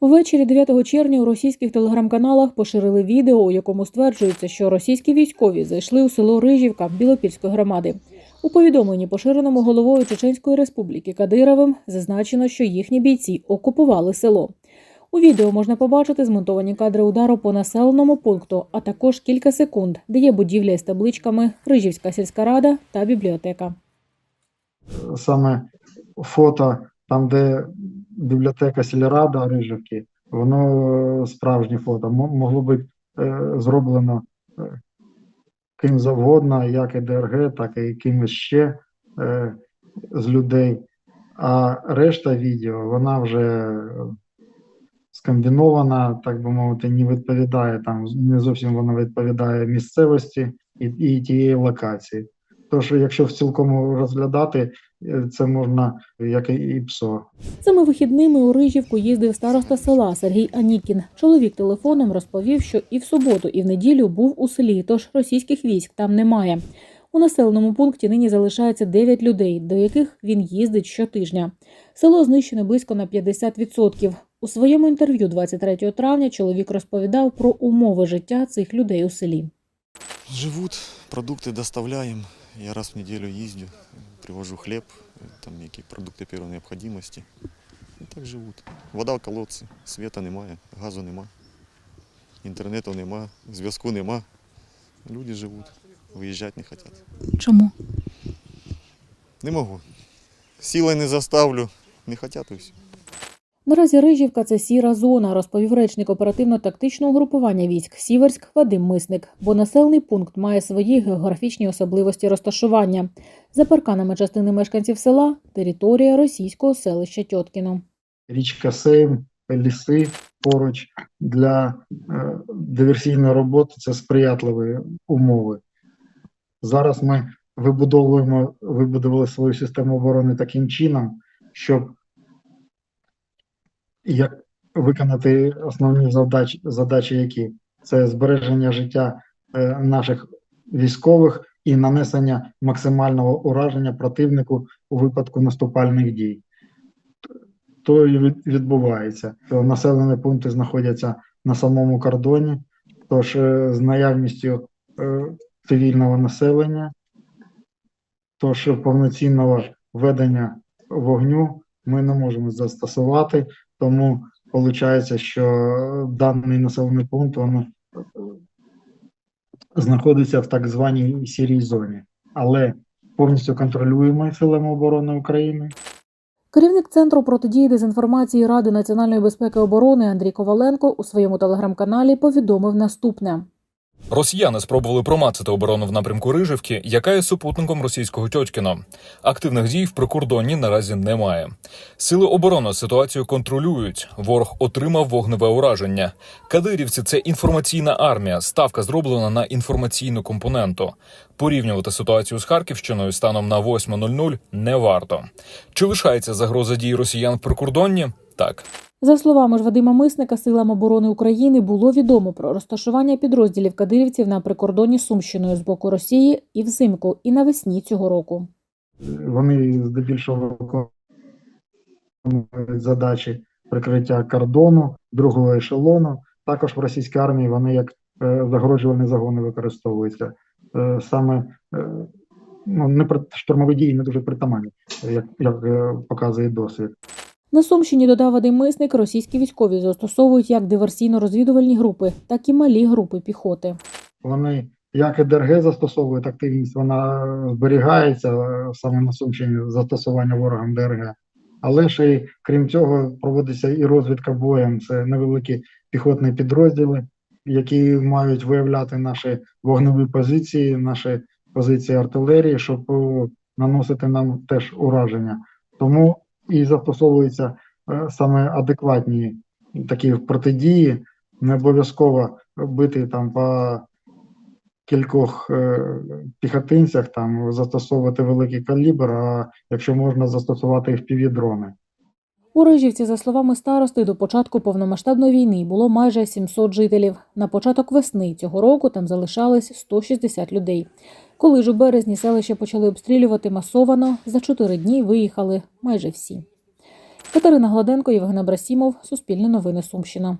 Ввечері 9 червня у російських телеграм-каналах поширили відео, у якому стверджується, що російські військові зайшли у село Рижівка Білопільської громади. У повідомленні, поширеному головою Чеченської республіки Кадировим, зазначено, що їхні бійці окупували село. У відео можна побачити змонтовані кадри удару по населеному пункту, а також кілька секунд, де є будівля із табличками Рижівська сільська рада та бібліотека. саме фото, там, де бібліотека сільрада Рижівки, воно е, справжнє фото. Могло бути е, зроблено е, ким завгодно, як і ДРГ, так і кимось ще з людей. А решта відео, вона вже скомбінована, так би мовити, не відповідає там, не зовсім вона відповідає місцевості і, і тієї локації. Тож, якщо в цілком розглядати, е, це можна як і- ПСО. Цими вихідними у Рижівку їздив староста села Сергій Анікін. Чоловік телефоном розповів, що і в суботу, і в неділю був у селі, тож російських військ там немає. У населеному пункті нині залишається 9 людей, до яких він їздить щотижня. Село знищено близько на 50%. У своєму інтерв'ю 23 травня чоловік розповідав про умови життя цих людей у селі. Живут, продукты доставляем. Я раз в неделю ездю, привожу хлеб, там які продукти первої необхідності. І так живуть. Вода в колодці, світа немає, газу нема, інтернету нема, зв'язку нема. Люди живуть, виїжджати не хочуть. Чому? Не можу. Силою не заставлю, не хочуть і все. Наразі Рижівка це сіра зона, розповів речник оперативно-тактичного групування військ Сіверськ Вадим Мисник, бо населений пункт має свої географічні особливості розташування. За парканами частини мешканців села територія російського селища Тьоткіно. Річка Сейм, ліси поруч для е, диверсійної роботи це сприятливі умови. Зараз ми вибудовуємо, вибудували свою систему оборони таким чином, щоб як виконати основні завдачі, задачі, які це збереження життя е, наших військових і нанесення максимального ураження противнику у випадку наступальних дій. То і відбувається. Населені пункти знаходяться на самому кордоні, тож е, з наявністю е, цивільного населення, тож повноцінного ведення вогню ми не можемо застосувати, тому виходить, що даний населений пункт він, знаходиться в так званій сірій зоні, але повністю контролюємо силами оборони України. Керівник центру протидії дезінформації Ради національної безпеки і оборони Андрій Коваленко у своєму телеграм-каналі повідомив наступне. Росіяни спробували промацати оборону в напрямку Рижівки, яка є супутником російського Тьотькіно. Активних дій в прикордонні наразі немає. Сили оборони ситуацію контролюють. Ворог отримав вогневе ураження. Кадирівці це інформаційна армія. Ставка зроблена на інформаційну компоненту. Порівнювати ситуацію з Харківщиною станом на 8.00 не варто. Чи лишається загроза дій росіян в прикордонні? Так. За словами ж Вадима Мисника, силам оборони України було відомо про розташування підрозділів кадирівців на прикордонні з Сумщиною з боку Росії і взимку, і навесні цього року. Вони здебільшого виконують задачі прикриття кордону, другого ешелону. Також в російській армії вони як е, загороджувальні загони використовуються. Е, Саме е, ну, не штурмові дії не дуже притаманні, як, як показує досвід. На Сумщині додав Вадим Мисник, російські військові застосовують як диверсійно-розвідувальні групи, так і малі групи піхоти. Вони як і ДРГ застосовують активність, вона зберігається е, саме на Сумщині застосування ворогам ДРГ. Але ще й крім цього проводиться і розвідка боєм. Це невеликі піхотні підрозділи, які мають виявляти наші вогневі позиції, наші позиції артилерії, щоб е, наносити нам теж ураження. Тому і застосовуються е, саме адекватні такі протидії, не обов'язково бити там по кількох е, піхотинцях, там застосовувати великий калібр, а якщо можна застосувати FPV-дрони. У Рижівці, за словами старости, до початку повномасштабної війни було майже 700 жителів. На початок весни цього року там залишались 160 людей. Коли ж у березні селище почали обстрілювати масовано, за чотири дні виїхали майже всі. Катерина Гладенко, Євген Абрасімов, Суспільне новини Сумщина.